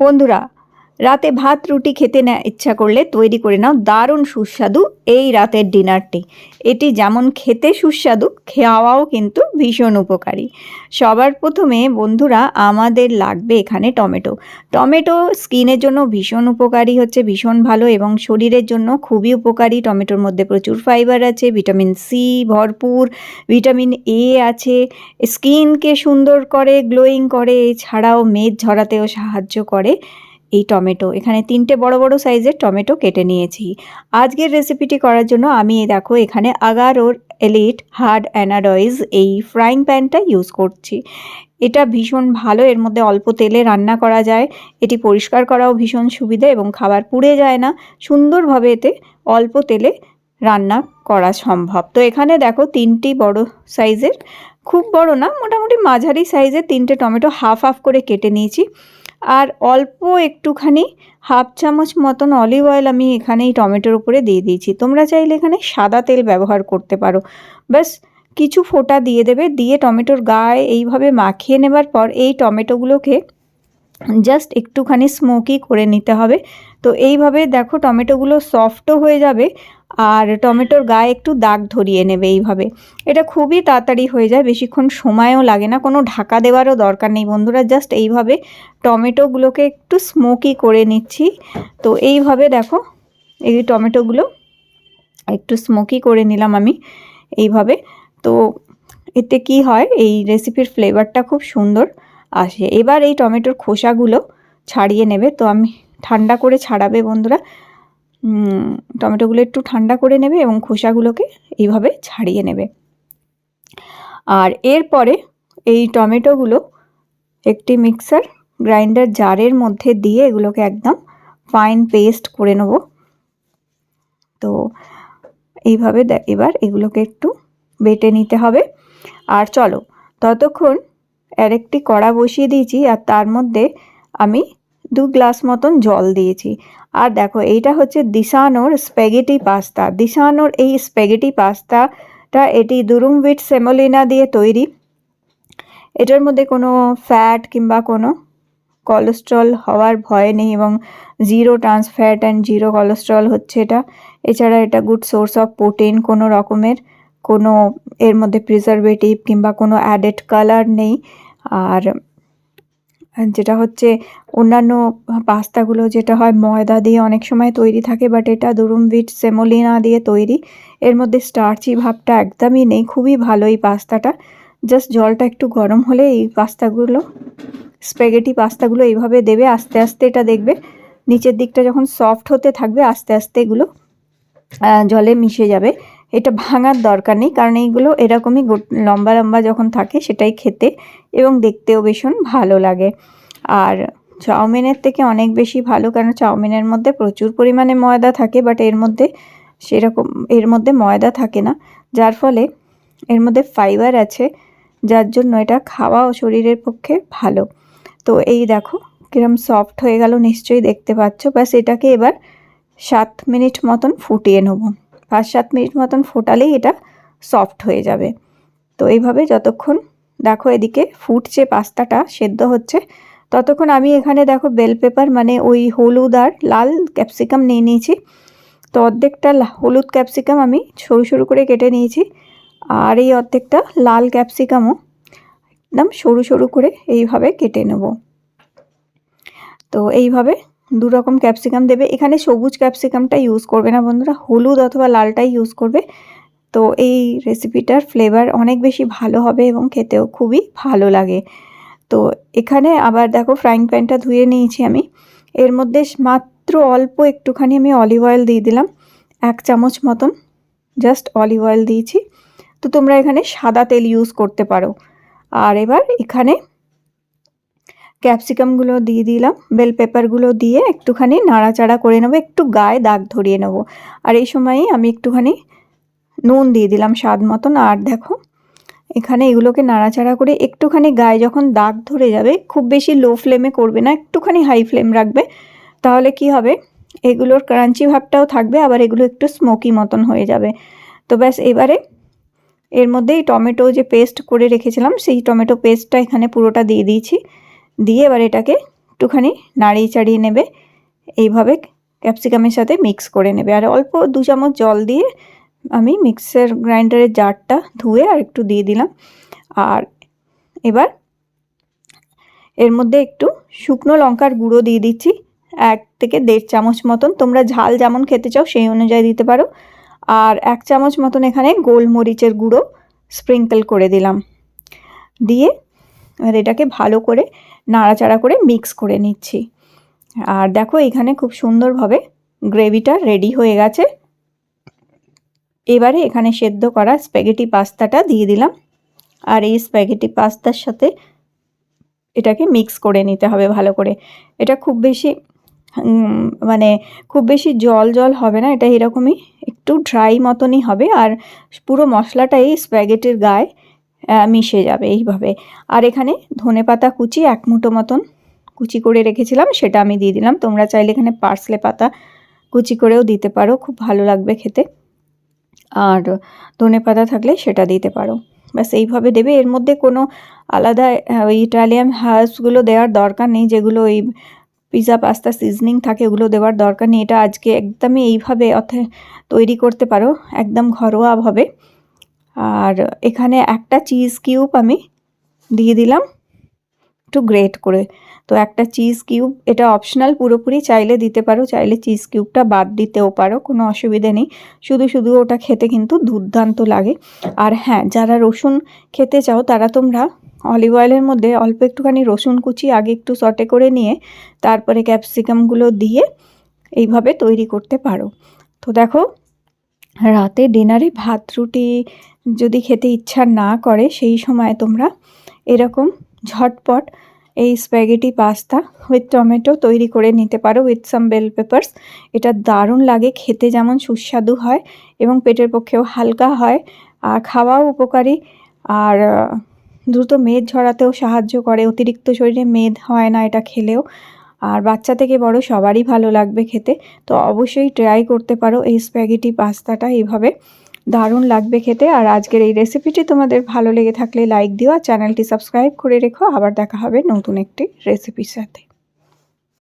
বন্ধুরা রাতে ভাত, রুটি খেতে না ইচ্ছা করলে তৈরি করে নাও দারুণ সুস্বাদু এই রাতের ডিনারটি। এটি যেমন খেতে সুস্বাদু, খাওয়াও কিন্তু ভীষণ উপকারী। সবার প্রথমে বন্ধুরা, আমাদের লাগবে এখানে টমেটো। টমেটো স্কিনের জন্য ভীষণ উপকারী হচ্ছে, ভীষণ ভালো এবং শরীরের জন্য খুবই উপকারী। টমেটোর মধ্যে প্রচুর ফাইবার আছে ভিটামিন সি ভরপুর ভিটামিন এ আছে। স্কিনকে সুন্দর করে গ্লোয়িং করে, এছাড়াও মেদ ঝরাতেও সাহায্য করে। এই টমেটো। এখানে তিনটে বড় বড় সাইজের টমেটো কেটে নিয়েছি। আজকের রেসিপিটি করার জন্য আমি দেখো, এখানে আগারোর এলিট হার্ড অ্যানাডয়েজ এই ফ্রাইং প্যানটা ইউজ করছি। এটা ভীষণ ভালো, এর মধ্যে অল্প তেলে রান্না করা যায়। এটি পরিষ্কার করাও ভীষণ সুবিধা এবং খাবার পুড়ে যায় না। সুন্দরভাবে এতে অল্প তেলে রান্না করা সম্ভব। তো এখানে দেখো, তিনটি বড় সাইজের, খুব বড় না, মোটামুটি মাঝারি সাইজের তিনটে টমেটো হাফ হাফ করে কেটে নিয়েছি। আর অল্প একটুখানি হাফ চামচ মতন অলিভ অয়েল আমি এখানে এই টমেটোর উপরে দিয়ে দিয়েছি। তোমরা চাইলে এখানে সাদা তেল ব্যবহার করতে পারো। ব্যাস, কিছু ফোঁটা দিয়ে দেবে, দিয়ে টমেটোর গায়ে এইভাবে মাখিয়ে নেবার পর এই টমেটোগুলোকে জাস্ট একটুখানি স্মোকি করে নিতে হবে। তো এইভাবে দেখো টমেটোগুলো সফটও হয়ে যাবে আর টমেটোর গায়ে একটু দাগ ধরিয়ে নেবে এইভাবে। এটা খুবই তাড়াতাড়ি হয়ে যায়, বেশিক্ষণ সময়ও লাগে না, কোনো ঢাকা দেওয়ারও দরকার নেই বন্ধুরা। জাস্ট এইভাবে টমেটোগুলোকে একটু স্মোকি করে নিচ্ছি। তো এইভাবে দেখো এই টমেটোগুলো একটু স্মোকি করে নিলাম আমি এইভাবে। তো এতে কি হয়, এই রেসিপির ফ্লেভারটা খুব সুন্দর আসে। এবার এই টমেটোর খোসাগুলো ছাড়িয়ে নেবে। তো আমি ঠান্ডা করে ছাড়াবে বন্ধুরা। টমেটোগুলো একটু ঠান্ডা করে নেবে এবং খোসাগুলোকে এইভাবে ছাড়িয়ে নেবে। আর এরপরে এই টমেটোগুলো একটি মিক্সার গ্রাইন্ডার জারের মধ্যে দিয়ে এগুলোকে একদম ফাইন পেস্ট করে নেব। তো এইভাবে এবার এগুলোকে একটু বেটে নিতে হবে। আর চলো, ততক্ষণ আরেকটি কড়া বসিয়ে দিয়েছি আর তার মধ্যে আমি দু গ্লাস মতন জল দিয়েছি। আর দেখো, এইটা হচ্ছে দিশানোর স্প্যাগেটি পাস্তা। দিশানোর এই স্প্যাগেটি পাস্তাটা এটি দুরুম উইথ সেমোলিনা দিয়ে তৈরি। এটার মধ্যে কোনো ফ্যাট কিংবা কোনো কোলেস্ট্রল হওয়ার ভয় নেই এবং zero trans fat and zero cholesterol হচ্ছে এটা। এছাড়া এটা গুড সোর্স অফ প্রোটিন কোনো রকমের কোনো এর মধ্যে প্রিজারভেটিভ কিংবা কোনো অ্যাডেড কালার নেই। আর যেটা হচ্ছে অন্যান্য পাস্তাগুলো যেটা হয় ময়দা দিয়ে অনেক সময় তৈরি থাকে বাট এটা দুরুম বিট সেমোলিনা দিয়ে তৈরি। এর মধ্যে স্টার্চি ভাবটা একদমই নেই, খুবই ভালো এই পাস্তাটা। জাস্ট জলটা একটু গরম হলে এই পাস্তাগুলো স্প্যাগেটি পাস্তাগুলো এইভাবে দেবে, আস্তে আস্তে এটা দেখবে। নিচের দিকটা যখন সফট হতে থাকবে, আস্তে আস্তে এগুলো জলে মিশে যাবে। এটা ভাঙার দরকার নেই, কারণ এইগুলো এরকমই লম্বা লম্বা যখন থাকে সেটাই খেতে এবং দেখতেও ভীষণ ভালো লাগে। আর চাউমিনের থেকে অনেক বেশি ভালো, কারণ চাউমিনের মধ্যে প্রচুর পরিমাণে ময়দা থাকে বাট এর মধ্যে সেরকম, এর মধ্যে ময়দা থাকে না। যার ফলে এর মধ্যে ফাইবার আছে, যার জন্য এটা খাওয়া ও শরীরের পক্ষে ভালো। তো এই দেখো, কিরম সফট হয়ে গেল, নিশ্চয়ই দেখতে পাচ্ছ। ব্যাস এটাকে এবার সাত মিনিট মতন ফুটিয়ে নেব। পাঁচ সাত মিনিট মতন ফোটালেই এটা সফট হয়ে যাবে। তো এইভাবে যতক্ষণ দেখো এদিকে ফুটছে পাস্তাটা সেদ্ধ হচ্ছে, ততক্ষণ আমি এখানে দেখো বেল পেপার মানে ওই হলুদ আর লাল ক্যাপসিকাম নিয়ে নিয়েছি। তো অর্ধেকটা হলুদ ক্যাপসিকাম আমি সরু সরু করে কেটে নিয়েছি আর এই অর্ধেকটা লাল ক্যাপসিকামও একদম সরু সরু করে এইভাবে কেটে নেব। তো এইভাবে দু রকম ক্যাপসিকাম দেবে। এখানে সবুজ ক্যাপসিকামটা ইউজ করবে না বন্ধুরা, হলুদ অথবা লালটাই ইউজ করবে। তো এই রেসিপিটার ফ্লেভার অনেক বেশি ভালো হবে এবং খেতেও খুবই ভালো লাগে। তো এখানে আবার দেখো ফ্রাইং প্যানটা ধুয়ে নিয়েছি আমি। এর মধ্যে মাত্র অল্প একটুখানি আমি অলিভ অয়েল দিয়ে দিলাম, এক চামচ মতন। জাস্ট অলিভ অয়েল দিয়েছি। তো তোমরা এখানে সাদা তেল ইউজ করতে পারো। আর এবার এখানে ক্যাপসিকামগুলো দিয়ে দিলাম, বেল পেপারগুলো দিয়ে একটুখানি নাড়াচাড়া করে নেব, একটু গায়ে দাগ ধরিয়ে নেব। আর এই সময়ই আমি একটুখানি নুন দিয়ে দিলাম স্বাদ মতন। আর দেখো, এখানে এগুলোকে নাড়াচাড়া করে একটুখানি গায়ে যখন দাগ ধরে যাবে, খুব বেশি লো ফ্লেমে করবে না, একটুখানি হাই ফ্লেম রাখবে, তাহলে কি হবে? এগুলোর ক্রাঞ্চি ভাবটাও থাকবে, আবার এগুলো একটু স্মোকি মতন হয়ে যাবে। তো ব্যাস, এবারে এর মধ্যেই টমেটো যে পেস্ট করে রেখেছিলাম, সেই টমেটো পেস্টটা এখানে পুরোটা দিয়ে দিয়েছি। দিয়ে এবার এটাকে একটুখানি নাড়িয়ে চাড়িয়ে নেবে। এইভাবে ক্যাপসিকামের সাথে মিক্স করে নেবে। আর অল্প দু চামচ জল দিয়ে আমি মিক্সার গ্রাইন্ডারের জারটা ধুয়ে আর একটু দিয়ে দিলাম। আর এবার এর মধ্যে একটু শুকনো লঙ্কার গুঁড়ো দিয়ে দিচ্ছি। এক থেকে দেড় চামচ মতন। তোমরা ঝাল যেমন খেতে চাও সেই অনুযায়ী দিতে পারো। আর এক চামচ মতন এখানে গোলমরিচের গুঁড়ো স্প্রিঙ্কেল করে দিলাম। দিয়ে এবার এটাকে ভালো করে নাড়াচাড়া করে মিক্স করে নিচ্ছি। আর দেখো এখানে খুব সুন্দরভাবে গ্রেভিটা রেডি হয়ে গেছে। এবারে এখানে সেদ্ধ করা স্প্যাগেটি পাস্তাটা দিয়ে দিলাম। আর এই স্প্যাগেটি পাস্তার সাথে এটাকে মিক্স করে নিতে হবে ভালো করে। এটা খুব বেশি মানে খুব বেশি জল জল হবে না, এটা এরকমই একটু ড্রাই মতনই হবে। আর পুরো মশলাটা এই স্প্যাগেটির গায়ে মিশে যাবে এইভাবে। আর এখানে ধনে পাতা কুচি এক মুঠো মতন কুচি করে রেখেছিলাম, সেটা আমি দিয়ে দিলাম। তোমরা চাইলে এখানে পার্সলে পাতা কুচি করেও দিতে পারো, খুব ভালো লাগবে খেতে। আর ধনে পাতা থাকলে সেটা দিতে পারো। ব্যাস, এইভাবে দেবে। এর মধ্যে কোনো আলাদা ওই ইটালিয়ান হার্বসগুলো দেওয়ার দরকার নেই, যেগুলো ওই পিৎজা পাস্তা সিজনিং থাকে ওগুলো দেওয়ার দরকার নেই। এটা আজকে একদমই এইভাবে অর্থাৎ তৈরি করতে পারো, একদম ঘরোয়াভাবে। আর এখানে একটা চিজ কিউব আমি দিয়ে দিলাম, একটু গ্রেট করে। তো একটা চিজ কিউব এটা অপশনাল পুরোপুরি চাইলে দিতে পারো, চাইলে চিজ কিউবটা বাদ দিতেও পারো, কোনো অসুবিধে নেই। শুধু শুধু ওটা খেতে কিন্তু দুর্দান্ত লাগে। আর হ্যাঁ যারা রসুন খেতে চাও, তারা তোমরা অলিভ অয়েলের মধ্যে অল্প একটুখানি রসুন কুচি আগে একটু সটে করে নিয়ে, তারপরে ক্যাপসিকামগুলো দিয়ে এইভাবে তৈরি করতে পারো। তো দেখো, রাতে ডিনারে ভাত, রুটি যদি খেতে ইচ্ছা না করে, সেই সময় তোমরা এরকম ঝটপট এই স্প্যাগেটি পাস্তা উইথ টমেটো তৈরি করে নিতে পারো উইথ সাম বেল পেপার্স এটা দারুণ লাগে, খেতে যেমন সুস্বাদু হয় এবং পেটের পক্ষেও হালকা হয়। আর খাওয়াও উপকারী। আর দ্রুত মেদ ঝরাতেও সাহায্য করে, অতিরিক্ত শরীরে মেদ হয় না এটা খেলেও। আর বাচ্চা থেকে বড় সবারই ভালো লাগবে খেতে। তো অবশ্যই ট্রাই করতে পারো এই স্প্যাগেটি পাস্তাটা এইভাবে। দারুণ লাগবে খেতে। আর আজকের এই রেসিপিটি তোমাদের ভালো লেগে থাকলে লাইক দিও আর চ্যানেলটি সাবস্ক্রাইব করে রেখো। আবার দেখা হবে নতুন একটি রেসিপির সাথে।